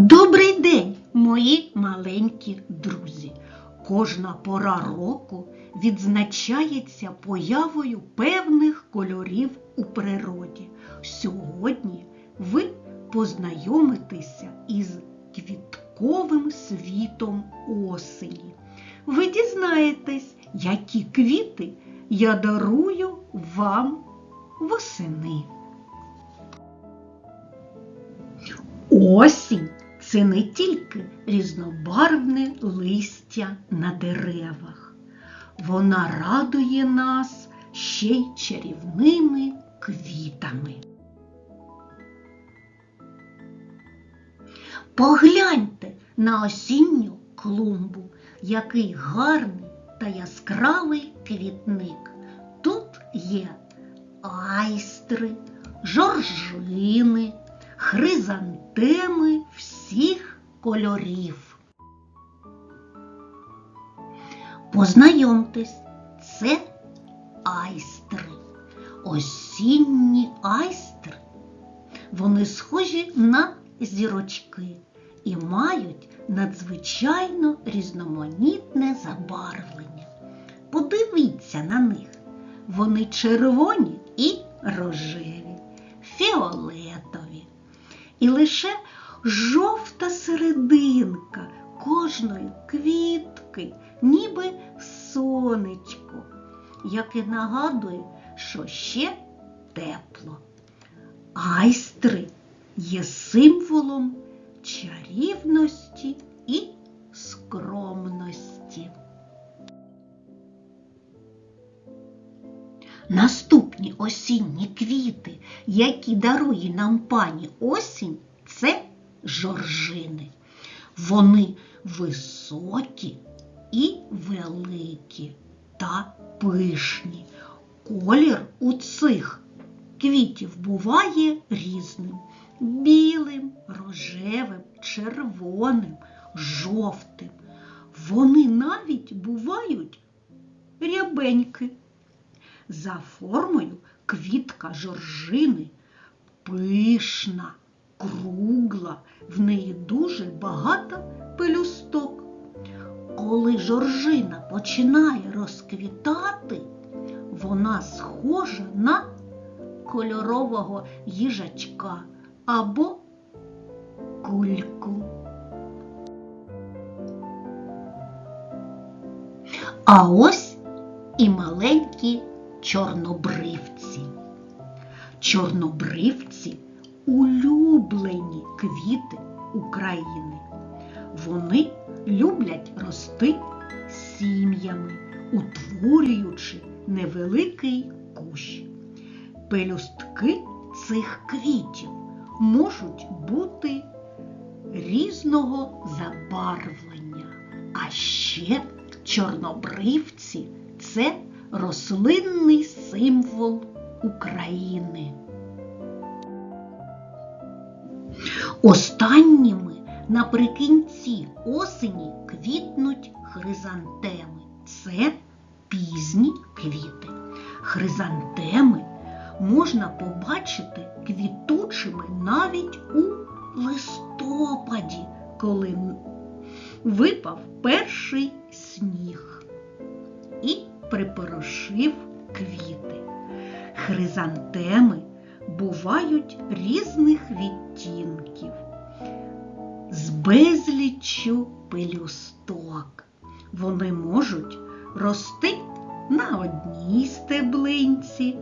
Добрий день, мої маленькі друзі! Кожна пора року відзначається появою певних кольорів у природі. Сьогодні ви познайомитеся із квітковим світом осені. Ви дізнаєтесь, які квіти я дарую вам восени. Осінь це не тільки різнобарвне листя на деревах. Вона радує нас ще й чарівними квітами. Погляньте на осінню клумбу, який гарний та яскравий квітник. Тут є айстри, жоржини, хризантеми всіх кольорів. Познайомтесь, це айстри. Осінні айстри. Вони схожі на зірочки і мають надзвичайно різноманітне забарвлення. Подивіться на них. Вони червоні і рожеві, фіолетові. І лише жовта серединка кожної квітки, ніби сонечко, яке нагадує, що ще тепло. Айстри є символом чарівності і скромності. Наступні осінні квіти, які дарує нам пані осінь, це жоржини. Вони високі і великі та пишні. Колір у цих квітів буває різним білим, рожевим, червоним, жовтим. Вони навіть бувають рябеньки. За формою квітка жоржини пишна, кругла, в неї дуже багато пелюсток. Коли жоржина починає розквітати, вона схожа на кольорового їжачка або кульку. А ось і маленькі чорнобривці. Чорнобривці улюблені квіти України. Вони люблять рости сім'ями, утворюючи невеликий кущ. Пелюстки цих квітів можуть бути різного забарвлення, а ще чорнобривці це рослинний символ України. Останніми наприкінці осені квітнуть хризантеми. Це пізні квіти. Хризантеми можна побачити квітучими навіть у листопаді, коли випав перший сніг і припорошив квіти. Хризантеми бувають різних відтінків, з безліччю пелюсток. Вони можуть рости на одній стеблинці,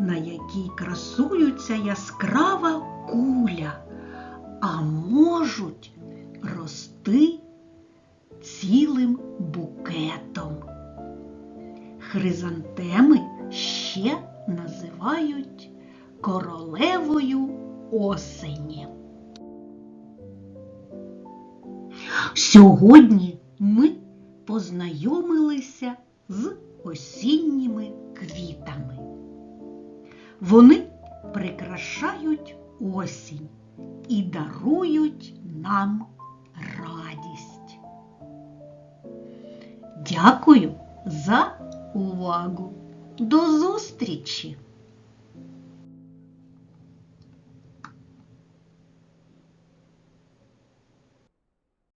на якій красуються яскрава куля, а можуть називають королевою осені. Сьогодні ми познайомилися з осінніми квітами. Вони прикрашають осінь і дарують нам радість. Дякую за увагу! До зустрічі!